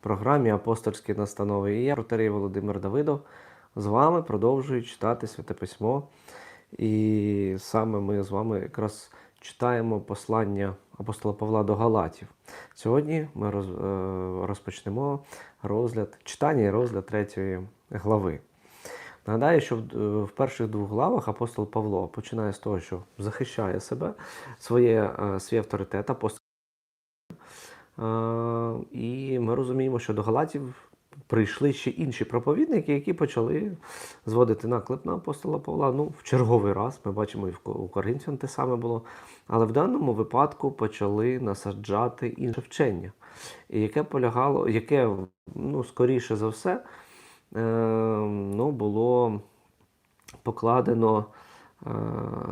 програмі Апостольські настанови. І я, протерей Володимир Давидов, з вами продовжую читати Святе Письмо. І саме ми з вами якраз читаємо послання апостола Павла до Галатів. Сьогодні ми е, розпочнемо розгляд, читання і розгляд третьої глави. Нагадаю, що в, е, в перших двох главах апостол Павло починає з того, що захищає себе, своє, е, свій авторитет, апостол. Е, І ми розуміємо, що до Галатів прийшли ще інші проповідники, які почали зводити наклеп на апостола Павла. Ну, в черговий раз ми бачимо і у Коринфян те саме було. Але в даному випадку почали насаджати інше вчення, яке полягало, яке, ну, скоріше за все, е, ну, було покладено, е,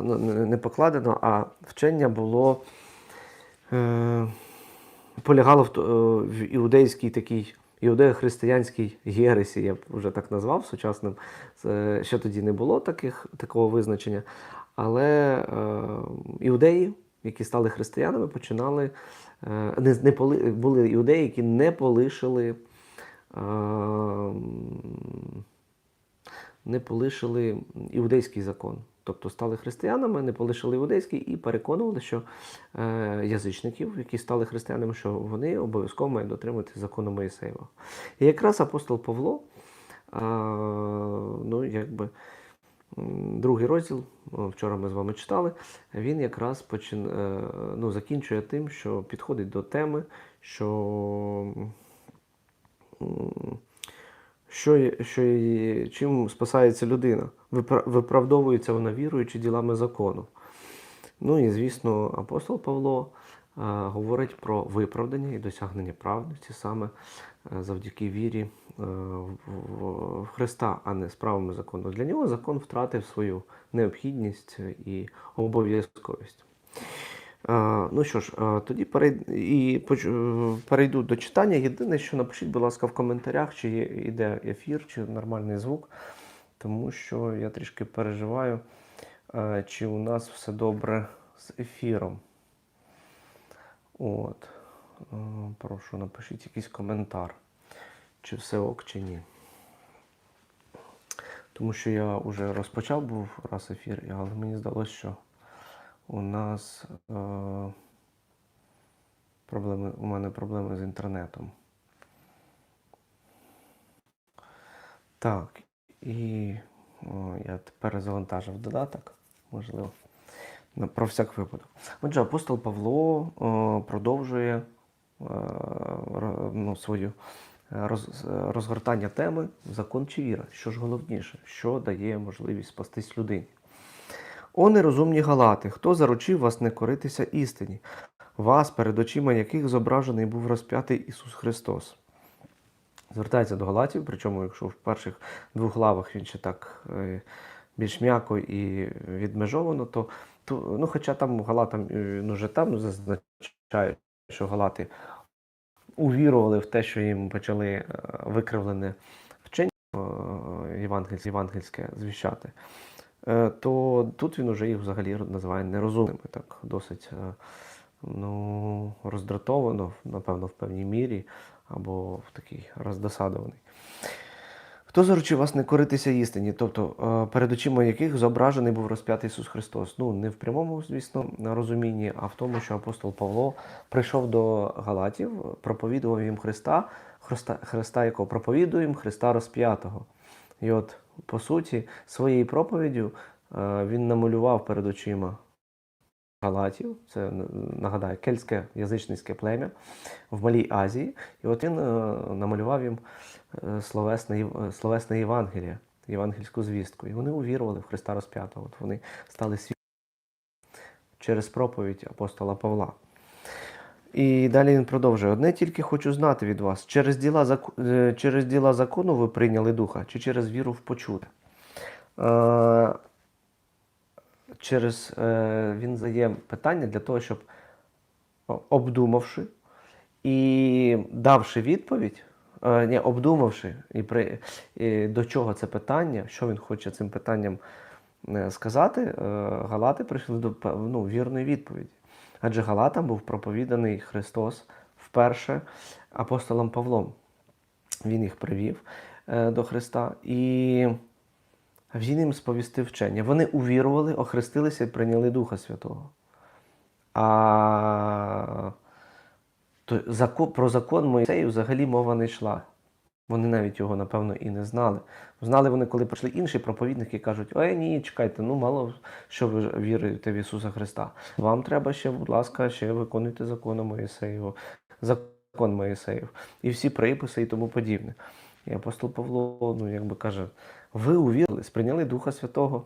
ну, не не покладено, а вчення було. Полягало в, е, в іудейській такій іудео-християнській єресі, я б вже так назвав сучасним. Ще тоді не було таких, такого визначення. Але е, іудеї, які стали християнами, починали е, не, не поли, були іудеї, які не полишили. Е, не полишили іудейський закон. Тобто стали християнами, не полишили іудейський і переконували, що е, язичників, які стали християнами, що вони обов'язково мають дотримуватися закону Моїсеєва. І якраз апостол Павло, е, ну якби другий розділ, вчора ми з вами читали, він якраз почин, е, ну, закінчує тим, що підходить до теми, що. що, що, чим спасається людина? Випра- Виправдовується вона вірою чи ділами закону. Ну і звісно, апостол Павло е, говорить про виправдання і досягнення праведності саме е, завдяки вірі е, в, Христа, а не справами закону. Для нього закон втратив свою необхідність і обов'язковість. Ну що ж, тоді перейд... і перейду до читання. Єдине, що напишіть, будь ласка, в коментарях, чи йде ефір, чи нормальний звук, тому що я трішки переживаю, е, чи у нас все добре з ефіром. От. Е, Прошу, напишіть якийсь коментар, чи все ок, чи ні. Тому що я вже розпочав був раз ефір, але мені здалося, що у нас е, проблеми, у мене проблеми з інтернетом. Так, і о, я тепер завантажив додаток, можливо, про всяк випадок. Отже, апостол Павло о, продовжує е, ро- ну, свою е, роз, розгортання теми закон чи віра. Що ж головніше, що дає можливість спастись людині. О нерозумні галати, хто заручив вас не коритися істині, вас, перед очима яких зображений був розп'ятий Ісус Христос. Звертається до Галатів, причому, якщо в перших двох главах він ще так е, більш м'яко і відмежовано, то, ну, хоча там Галатам е, ну, вже там зазначають, що Галати увірували в те, що їм почали е, викривлене вчення е, євангельське звіщати, то тут він уже їх взагалі називає нерозумними, так досить ну, роздратовано, напевно, в певній мірі, або такий роздосадований. Хто заручив вас не коритися істині, тобто е, перед очима яких зображений був розп'ятий Ісус Христос? Ну, не в прямому, звісно, розумінні, а в тому, що апостол Павло прийшов до Галатів, проповідував їм Христа, Христа, Христа якого проповідує їм Христа розп'ятого. І от, по суті, своєю проповіддю е, він намалював перед очима Галатів, це нагадаю, кельтське язичницьке плем'я в Малій Азії. І от він е, намалював їм е, словесне, Єв- словесне Євангеліє, євангельську звістку. І вони увірували в Христа розп'ятого. От вони стали свідками через проповідь апостола Павла. І далі він продовжує: одне тільки хочу знати від вас, через діла, зак- е, через діла закону ви прийняли духа, чи через віру в почуте? Через е, він задає питання для того, щоб обдумавши і давши відповідь, е, ні, обдумавши і при, і до чого це питання, що він хоче цим питанням е, сказати, е, Галати прийшли до ну, вірної відповіді. Адже Галатам був проповіданий Христос вперше апостолом Павлом. Він їх привів до Христа. І він їм сповістив вчення. Вони увірували, охрестилися і прийняли Духа Святого. А то про закон Моїсею взагалі мова не йшла. Вони навіть його, напевно, і не знали. Знали вони, коли прийшли інші проповідники і кажуть: ой, ні, чекайте, ну мало що ви ж вірите в Ісуса Христа. Вам треба ще, будь ласка, ще виконуйте закон Моїсеєву, закон Моїсеїв, і всі приписи і тому подібне. І апостол Павло, ну, якби каже, ви увірили, сприйняли Духа Святого,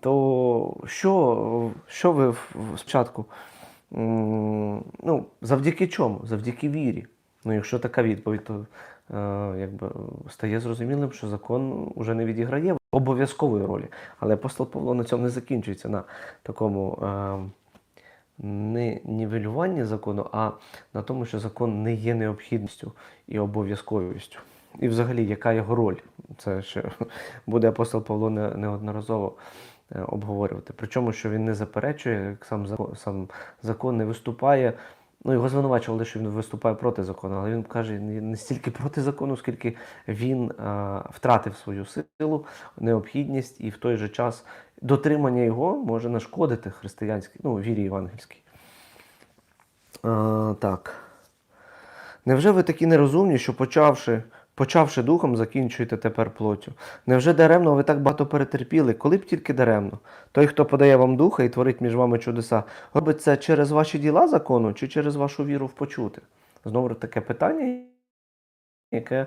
то що, що ви спочатку? Ну, завдяки чому? Завдяки вірі. Ну, якщо така відповідь, то е, якби, стає зрозумілим, що закон вже не відіграє обов'язкової ролі. Але апостол Павло на цьому не закінчується на такому е, не нівелюванні закону, а на тому, що закон не є необхідністю і обов'язковістю. І взагалі, яка його роль? Це ще буде апостол Павло неодноразово е, обговорювати. Причому, що він не заперечує, як сам закон, сам закон не виступає. Ну, його звинувачували, що він виступає проти закону, але він каже не стільки проти закону, скільки він е, втратив свою силу, необхідність, і в той же час дотримання його може нашкодити християнській, ну, вірі євангельській. Е, так. Невже ви такі нерозумні, що почавши, почавши духом, закінчуєте тепер плоттю? Невже даремно ви так багато перетерпіли, коли б тільки даремно? Той, хто подає вам духа і творить між вами чудеса, робить це через ваші діла закону чи через вашу віру в почути? Знову таке питання, яке е,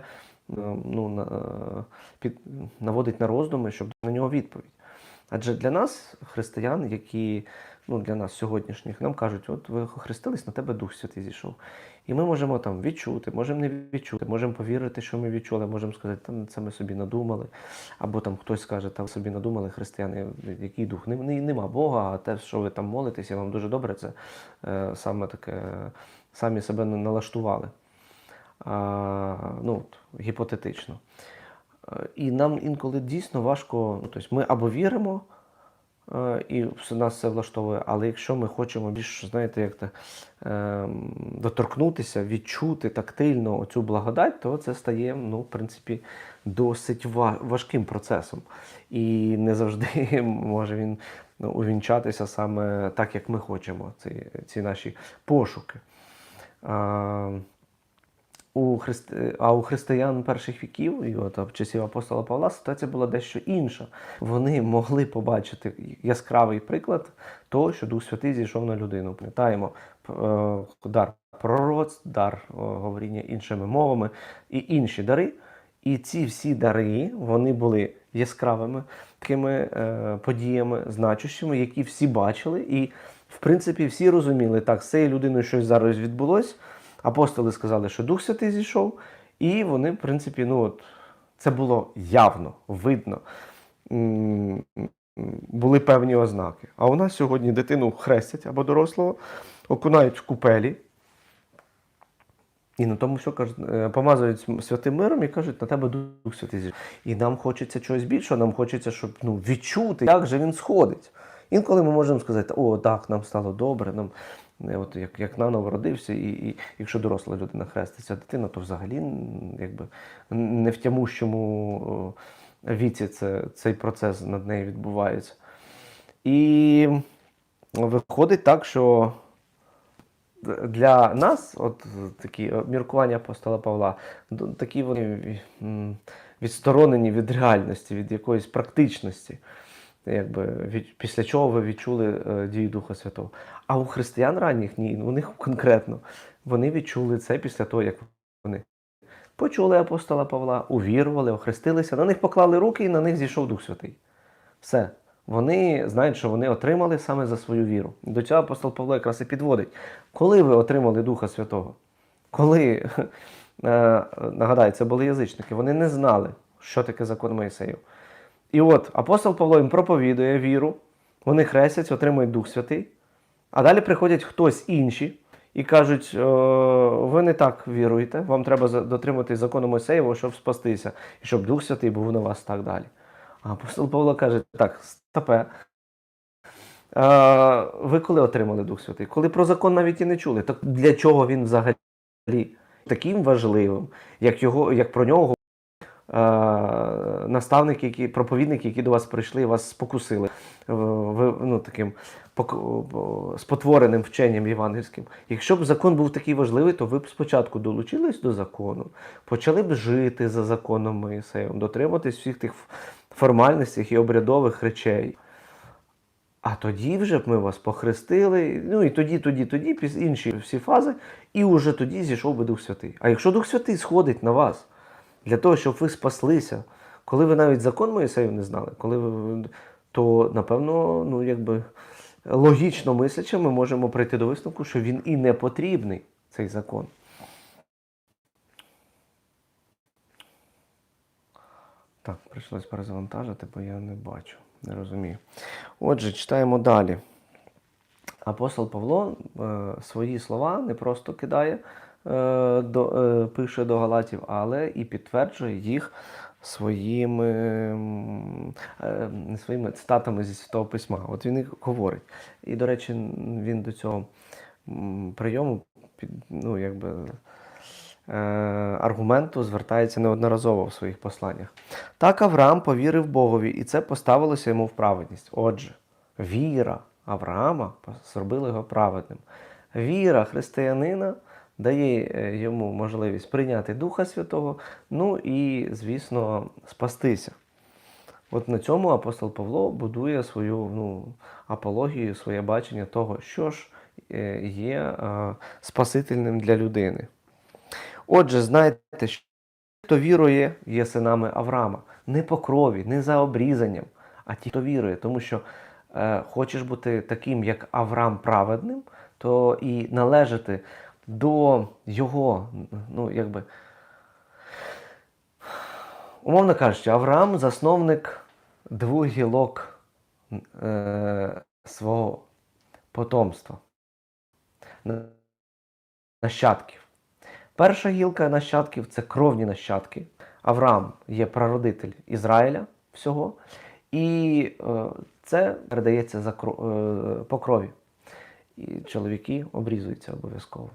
ну, е, під, наводить на роздуми, щоб на нього відповідь. Адже для нас, християн, які ну, для нас сьогоднішніх, нам кажуть, от ви хрестились, на тебе Дух Святий зійшов. І ми можемо там відчути, можемо не відчути, можемо повірити, що ми відчули, можемо сказати, там це ми собі надумали. Або там хтось скаже, там собі надумали християни, який дух? Нема Бога, а те, що ви там молитесь, і вам дуже добре, це е, саме таке, самі себе налаштували. А, ну, от, гіпотетично. Е, І нам інколи дійсно важко, ну, тобто ми або віримо, і нас це влаштовує, але якщо ми хочемо більш, знаєте, як то, ем, доторкнутися, відчути тактильно оцю благодать, то це стає, ну, в принципі, досить важким процесом. І не завжди може він ну, увінчатися саме так, як ми хочемо, ці, ці наші пошуки. У христ... А у християн перших віків, і от в часів апостола Павла, ситуація була дещо інша. Вони могли побачити яскравий приклад того, що Дух Святий зійшов на людину. Пам'ятаємо е, дар пророцтв, дар говоріння іншими мовами і інші дари. І ці всі дари вони були яскравими такими е, подіями, значущими, які всі бачили, і в принципі всі розуміли, так, з цією людиною щось зараз відбулось. Апостоли сказали, що Дух Святий зійшов, і вони, в принципі, ну от це було явно, видно. Були певні ознаки. А у нас сьогодні дитину хрестять або дорослого, окунають в купелі. І на тому все помазують святим миром і кажуть, на тебе Дух Святий зійшов. І нам хочеться чогось більшого, нам хочеться, щоб ну, відчути, як же він сходить. Інколи ми можемо сказати, о, так, нам стало добре, нам от як, як наново родився, і, і якщо доросла людина хреститься дитина, то взагалі якби не в тямущому віці це, цей процес над нею відбувається. І виходить так, що для нас, от такі е, міркування апостола Павла, такі вони відсторонені від реальності, від якоїсь практичності. Якби, від, після чого ви відчули е, дію Духа Святого. А у християн ранніх ні, у них конкретно вони відчули це після того, як вони почули апостола Павла, увірували, охрестилися, на них поклали руки і на них зійшов Дух Святий. Все. Вони знають, що вони отримали саме за свою віру. До цього апостол Павло якраз і підводить. Коли ви отримали Духа Святого? Коли, е, нагадаю, це були язичники, вони не знали, що таке закон Моїсеїв. І от апостол Павло їм проповідує віру, вони хрестяться, отримують Дух Святий, а далі приходять хтось інші і кажуть: «Е, ви не так віруєте, вам треба дотримуватись закону Мойсеєвого, щоб спастися, і щоб Дух Святий був на вас так далі. А апостол Павло каже: так, стопе. Е, ви коли отримали Дух Святий? Коли про закон навіть і не чули, так для чого він взагалі? таким важливим, як, його, як про нього наставники, які, проповідники, які до вас прийшли вас спокусили е, ви, ну, таким спотвореним вченням євангельським. Якщо б закон був такий важливий, то ви б спочатку долучились до закону, почали б жити за законом Моїсеєм, дотримуватись всіх тих формальностей і обрядових речей. А тоді вже б ми вас похрестили, ну і тоді, тоді, тоді, інші всі фази, і вже тоді зійшов би Дух Святий. А якщо Дух Святий сходить на вас для того, щоб ви спаслися, коли ви навіть закон Моїсеїв не знали, коли ви, то напевно, ну якби логічно мислячи, ми можемо прийти до висновку, що він і не потрібний, цей закон. Так, прийшлось перезавантажити, бо я не бачу, не розумію. Отже, читаємо далі. Апостол Павло е, свої слова не просто кидає, до, е, пише до Галатів, але і підтверджує їх своїми, е, своїми цитатами зі Святого Письма. От він і говорить. І, до речі, він до цього прийому ну, якби, е, аргументу звертається неодноразово в своїх посланнях. Так Авраам повірив Богові, і це поставилося йому в праведність. Отже, віра Авраама зробила його праведним. Віра християнина дає е, йому можливість прийняти Духа Святого, ну і, звісно, спастися. От на цьому апостол Павло будує свою ну, апологію, своє бачення того, що ж е, є е, спасительним для людини. Отже, знайте, що хто вірує, є синами Авраама. Не по крові, не за обрізанням, а ті, хто вірує. Тому що е, хочеш бути таким, як Авраам праведним, то і належати до його, ну, якби. Умовно кажучи, Авраам засновник двох гілок е, свого потомства, нащадків. Перша гілка нащадків це кровні нащадки. Авраам є прародитель Ізраїля всього, і е, це передається за, е, по крові. І чоловіки обрізуються обов'язково.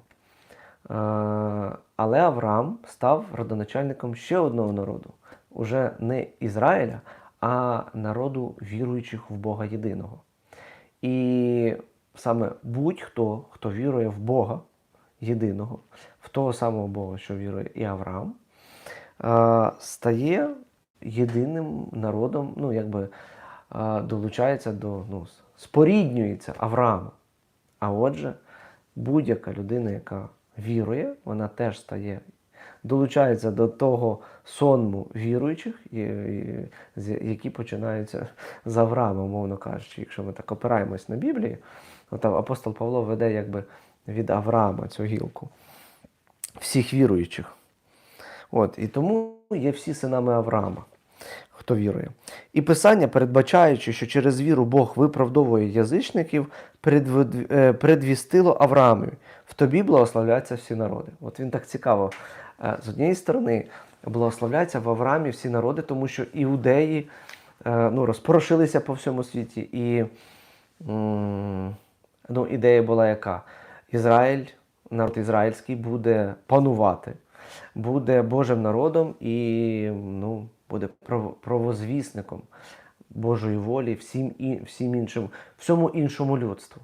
Е, але Авраам став родоначальником ще одного народу, уже не Ізраїля, а народу віруючих в Бога єдиного. І саме будь-хто, хто вірує в Бога єдиного, в того самого Бога, що вірує і Авраам, е, стає єдиним народом, ну, якби е, долучається до, ну, споріднюється Аврааму. А отже, будь-яка людина, яка вірує, вона теж стає, долучається до того сонму віруючих, які починаються з Авраама, умовно кажучи. Якщо ми так опираємось на Біблії, там апостол Павло веде якби від Авраама цю гілку всіх віруючих. От, і тому є всі синами Авраама, хто вірує. І Писання, передбачаючи, що через віру Бог виправдовує язичників, е, предвістило Авраамові. В тобі благословляться всі народи. От він так цікаво. Е, З однієї сторони, благословляться в Авраамі всі народи, тому що іудеї е, ну, розпорошилися по всьому світі. І ну, ідея була яка? Ізраїль, народ ізраїльський буде панувати, буде Божим народом і ну, буде право- правозвісником Божої волі всім, і, всім іншим, всьому іншому людству.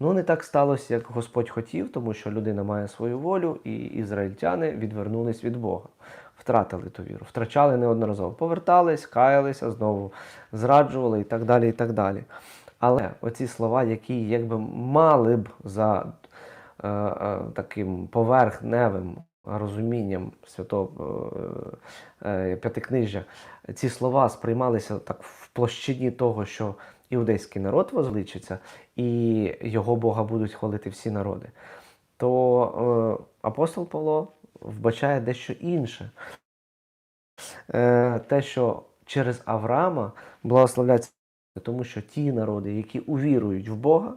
Ну, не так сталося, як Господь хотів, тому що людина має свою волю, і ізраїльтяни відвернулись від Бога, втратили ту віру, втрачали неодноразово, повертались, каялися, знову зраджували і так далі. і так далі. Але оці слова, які якби мали б за е, е, таким поверхневим розумінням святого е, е, п'ятикнижжя, ці слова сприймалися так в площині того, що іудейський народ возвеличиться, і його Бога будуть хвалити всі народи, то е, апостол Павло вбачає дещо інше. Е, те, що через Авраама благословляться, тому що ті народи, які увірують в Бога,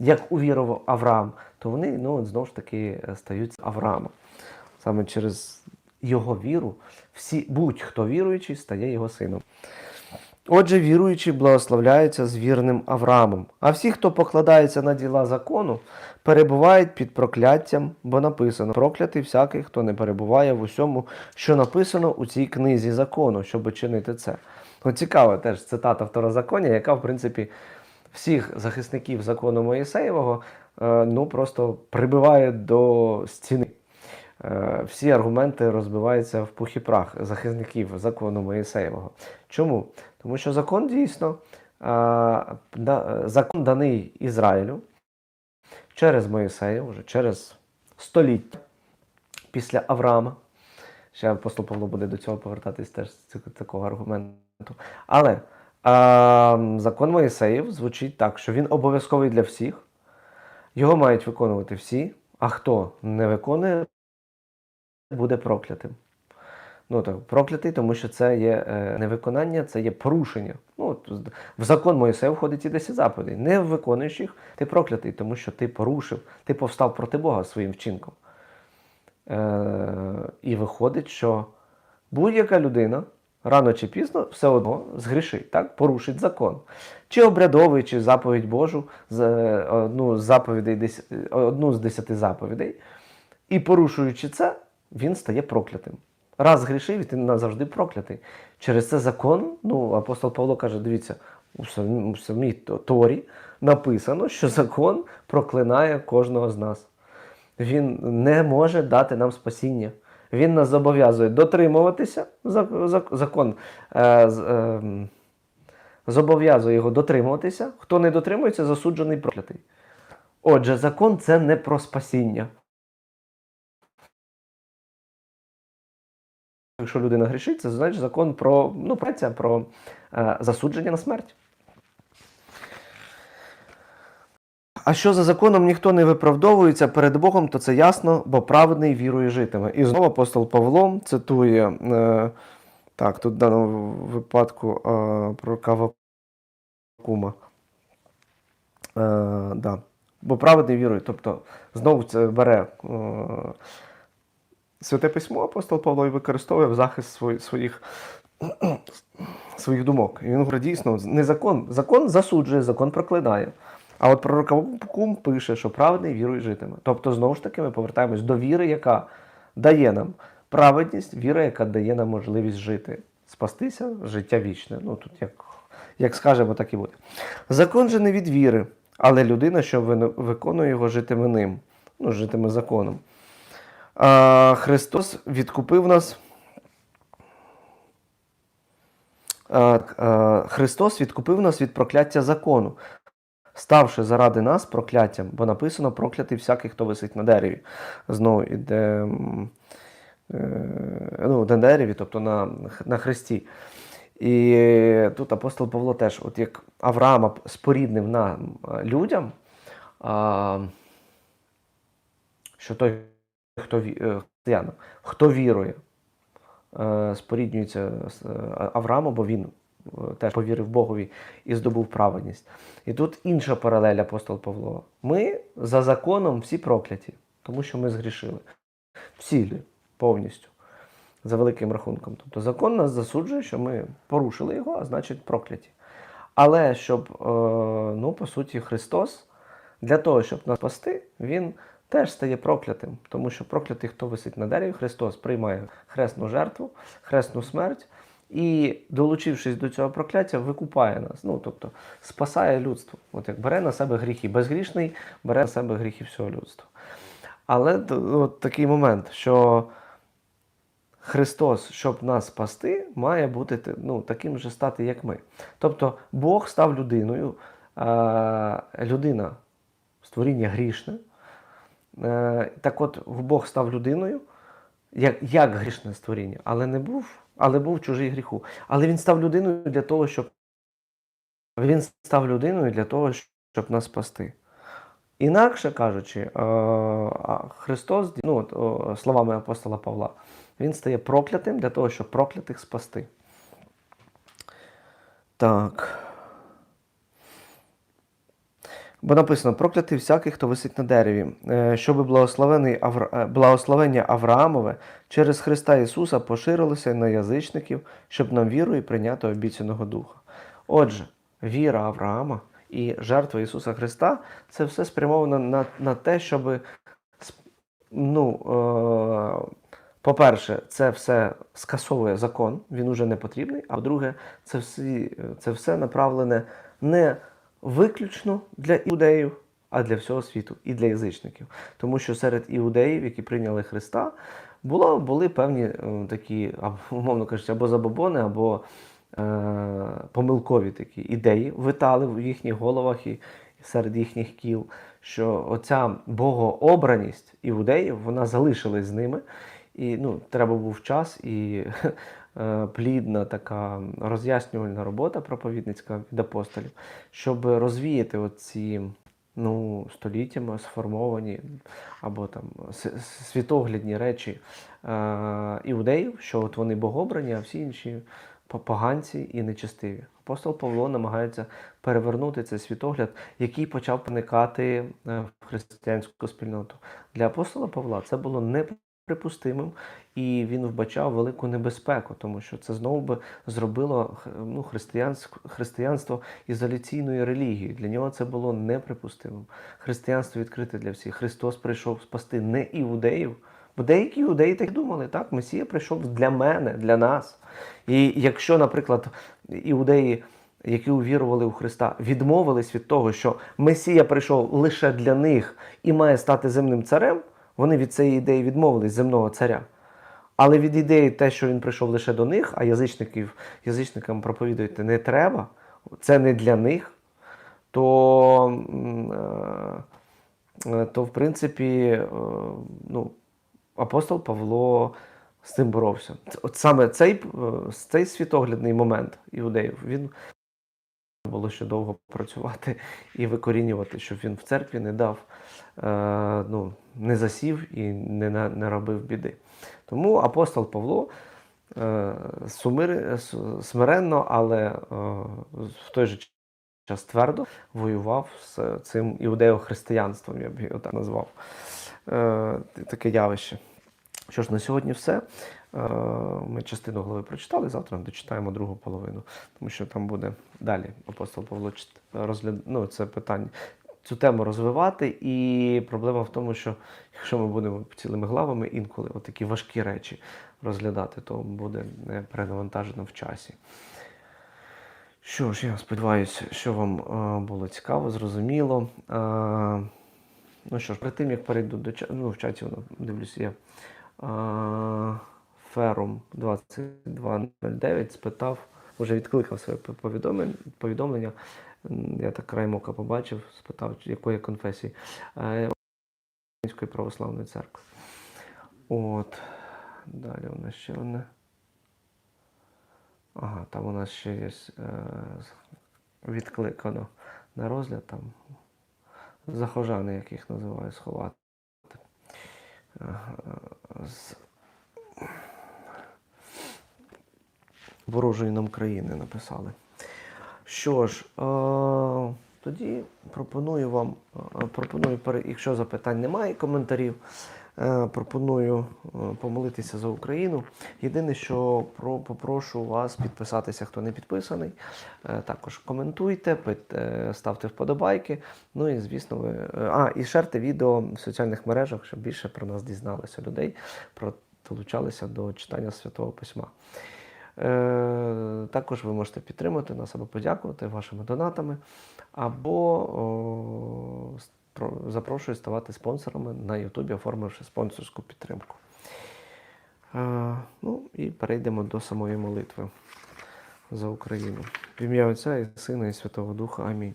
як увірував Авраам, то вони ну, знову ж таки е, стають Авраамом. Саме через його віру всі, будь-хто віруючий стає його сином. Отже, віруючі благословляються з вірним Авраамом, а всі, хто покладається на діла закону, перебувають під прокляттям, бо написано: проклятий всякий, хто не перебуває в усьому, що написано у цій книзі закону, щоб чинити це. От цікава теж цитата второзаконня, яка, в принципі, всіх захисників закону Моїсеєвого е, ну, просто прибиває до стіни. Е, Всі аргументи розбиваються в пух і прах захисників закону Моїсеєвого. Чому? Тому що закон дійсно, е, закон даний Ізраїлю через Моїсея, вже через століття після Авраама. Ще апостол Павло буде до цього повертатись теж з такого аргументу. Але а, закон Моїсеїв звучить так, що він обов'язковий для всіх, його мають виконувати всі, а хто не виконує, буде проклятим. Ну так, проклятий, тому що це є е, невиконання, це є порушення. Ну, в закон Моїсея входить і 10 заповідей. Не виконуєш їх, ти проклятий, тому що ти порушив, ти повстав проти Бога своїм вчинком. Е, і виходить, що будь-яка людина рано чи пізно все одно згрішить, так? порушить закон. Чи обрядовий, чи заповідь Божу, е, одну з заповідей, е, одну з десяти заповідей. І порушуючи це, він стає проклятим. Раз згрішив, і ти назавжди проклятий. Через це закон, ну, апостол Павло каже: дивіться, у самій Торі написано, що закон проклинає кожного з нас. Він не може дати нам спасіння. Він нас зобов'язує дотримуватися зак- зак- закон. Е, ем, зобов'язує його дотримуватися. Хто не дотримується, засуджений проклятий. Отже, закон це не про спасіння. Якщо людина грішить, це значить закон про ну, праця, про е, засудження на смерть. А що за законом ніхто не виправдовується перед Богом, то це ясно, бо праведний вірою житиме. І знову апостол Павло цитує, е, так, тут в даному випадку е, про Кавакума. Е, да. Бо праведний вірою. Тобто знову це бере е, святе письмо апостол Павло і використовує в захист свої- своїх, своїх думок. І він говорить, дійсно, не закон. Закон засуджує, закон проклинає. А от пророк Авакум пише, що праведний вірою житиме. Тобто, знову ж таки, ми повертаємось до віри, яка дає нам праведність, віра, яка дає нам можливість жити, спастися, життя вічне. Ну тут як, як скажемо, так і буде. Закон же не від віри, але людина, що виконує його, житиме ним, ну, житиме законом. А, Христос відкупив нас. Христос відкупив нас від прокляття закону, ставши заради нас прокляттям, бо написано проклятий всякий, хто висить на дереві. Знову іде е, ну, на дереві, тобто на, на хресті. І тут апостол Павло теж, от як Авраама споріднив нам людям, що той, хто е, хто вірує, е, споріднюється з Авраамом, бо він теж повірив Богові і здобув праведність. І тут інша паралель апостол Павло. Ми за законом всі прокляті, тому що ми згрішили. Всі повністю. За великим рахунком. Тобто закон нас засуджує, що ми порушили його, а значить прокляті. Але щоб, е, ну, по суті, Христос для того, щоб нас спасти, Він теж стає проклятим. Тому що проклятий, хто висить на дереві, Христос приймає хресну жертву, хресну смерть і, долучившись до цього прокляття, викупає нас. Ну, тобто спасає людство. От як бере на себе гріхи. Безгрішний бере на себе гріхи всього людства. Але от такий момент, що Христос, щоб нас спасти, має бути ну, таким же стати, як ми. Тобто Бог став людиною, людина створіння грішне. Е, Так от Бог став людиною, як, як грішне створіння, але не був, але був чужий гріху. Але він став людиною для того, щоб він став людиною для того, щоб нас спасти. Інакше кажучи, е, Христос, ну, словами апостола Павла, він стає проклятим для того, щоб проклятих спасти. Так. Бо написано: проклятий всякий, хто висить на дереві, е, щоб е, благословення Авраамове через Христа Ісуса поширилося на язичників, щоб нам вірою прийняти обіцяного Духа. Отже, віра Авраама і жертва Ісуса Христа це все спрямовано на, на те, щоб ну, е, по-перше, це все скасовує закон, він уже не потрібний. А по-друге, це, це все направлене не виключно для іудеїв, а для всього світу і для язичників. Тому що серед іудеїв, які прийняли Христа, було, були певні е, такі, умовно кажучи, або забобони, або е, помилкові такі ідеї витали в їхніх головах і серед їхніх кіл, що оця богообраність іудеїв, вона залишилась з ними. І ну, треба був час і плідна така роз'яснювальна робота проповідницька від апостолів, щоб розвіяти оці ну, століттями сформовані або там світоглядні речі е, іудеїв, що от вони богобрані, а всі інші поганці і нечестиві. Апостол Павло намагається перевернути цей світогляд, який почав проникати е, в християнську спільноту. Для апостола Павла це було неприпустимим, і він вбачав велику небезпеку, тому що це знову би зробило ну, християнськ- християнство ізоляційною релігією. Для нього це було неприпустимим. Християнство відкрите для всіх. Христос прийшов спасти не іудеїв. Бо деякі іудеї так думали, так, Месія прийшов для мене, для нас. І якщо, наприклад, іудеї, які увірували у Христа, відмовились від того, що Месія прийшов лише для них і має стати земним царем, вони від цієї ідеї відмовились земного царя. Але від ідеї те, що він прийшов лише до них, а язичників, язичникам проповідувати не треба, це не для них, то, е, е, то в принципі, е, ну, апостол Павло з цим боровся. От саме цей, цей світоглядний момент іудеїв, він було ще довго працювати і викорінювати, щоб він в церкві не дав, ну, не засів і не, не робив біди. Тому апостол Павло е, сумир, смиренно, але е, в той же час твердо воював з цим іудео-християнством, я б його так назвав. Е, таке явище. Що ж, на сьогодні все. Е, Ми частину глави прочитали, завтра дочитаємо другу половину, тому що там буде далі апостол Павло розгляд... ну, це питання. Цю тему розвивати, і проблема в тому, що якщо ми будемо цілими главами інколи такі важкі речі розглядати, то буде не перенавантажено в часі. Що ж, я сподіваюся, що вам е, було цікаво, зрозуміло. Е, ну що ж, перед тим як перейду до чату, ну в чаті воно дивлюсь, є. Е, Ферум 2209 спитав, вже відкликав своє повідомлення, Я так край мока побачив, спитав, якої конфесії Е, Української православної церкви. От. Далі у нас ще одне. Ага, там у нас ще є е, відкликано на розгляд там захожани, як їх називаю, сховати. З ворожої нам країни написали. Що ж, е, тоді пропоную вам, е, пропоную, якщо запитань немає, коментарів, е, пропоную е, помолитися за Україну. Єдине, що про, попрошу вас підписатися, хто не підписаний. Е, Також коментуйте, пит- е, ставте вподобайки. Ну і звісно, ви. е, А, і шерте відео в соціальних мережах, щоб більше про нас дізналося людей, про долучалися до читання Святого Письма. Е, Також ви можете підтримати нас або подякувати вашими донатами, або запрошую ставати спонсорами на Ютубі, оформивши спонсорську підтримку. Е, Ну і перейдемо до самої молитви за Україну. В ім'я Отця і Сина, і Святого Духа. Амінь.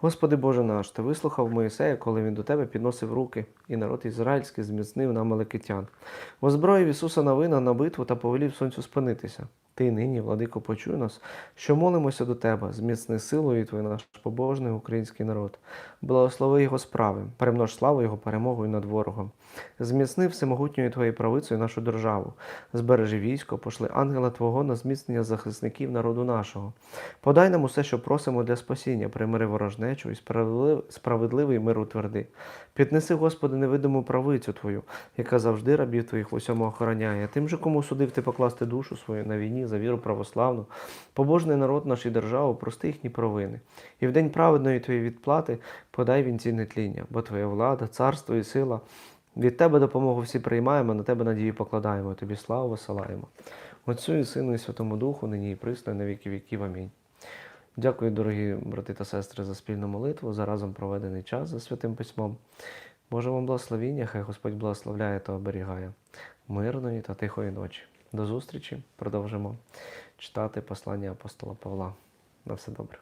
Господи Боже наш, Ти вислухав Моїсея, коли він до Тебе підносив руки, і народ ізраїльський зміцнив на Амалекитян. Озброїв Ісуса Навина на битву та повелів сонцю спинитися. Ти нині, владико, почуй нас, що молимося до Тебе, зміцни силою Твій наш побожний український народ. Благослови його справи, перемнож славу Його перемогою над ворогом. Зміцни всемогутньою твоєю правицею нашу державу. Збережи військо, пошли ангела Твого на зміцнення захисників народу нашого. Подай нам усе, що просимо для спасіння, примири ворожнечу і справедливий мир утверди. Піднеси, Господи, невидиму правицю Твою, яка завжди рабів Твоїх усьому охороняє. Тим же, кому судив ти покласти душу свою на війні за віру православну, побожний народ наш і державу, прости їхні провини. І в день праведної Твоєї відплати подай вінці нетління, бо Твоя влада, царство і сила. Від Тебе допомогу всі приймаємо, на Тебе надію покладаємо, Тобі славу висилаємо. Отцю і Сину і Святому Духу, нині і присно, на віки віків. Амінь. Дякую, дорогі брати та сестри, за спільну молитву, за разом проведений час за святим письмом. Боже вам благословіння, хай Господь благословляє та оберігає мирної та тихої ночі. До зустрічі. Продовжимо читати послання апостола Павла. На все добре.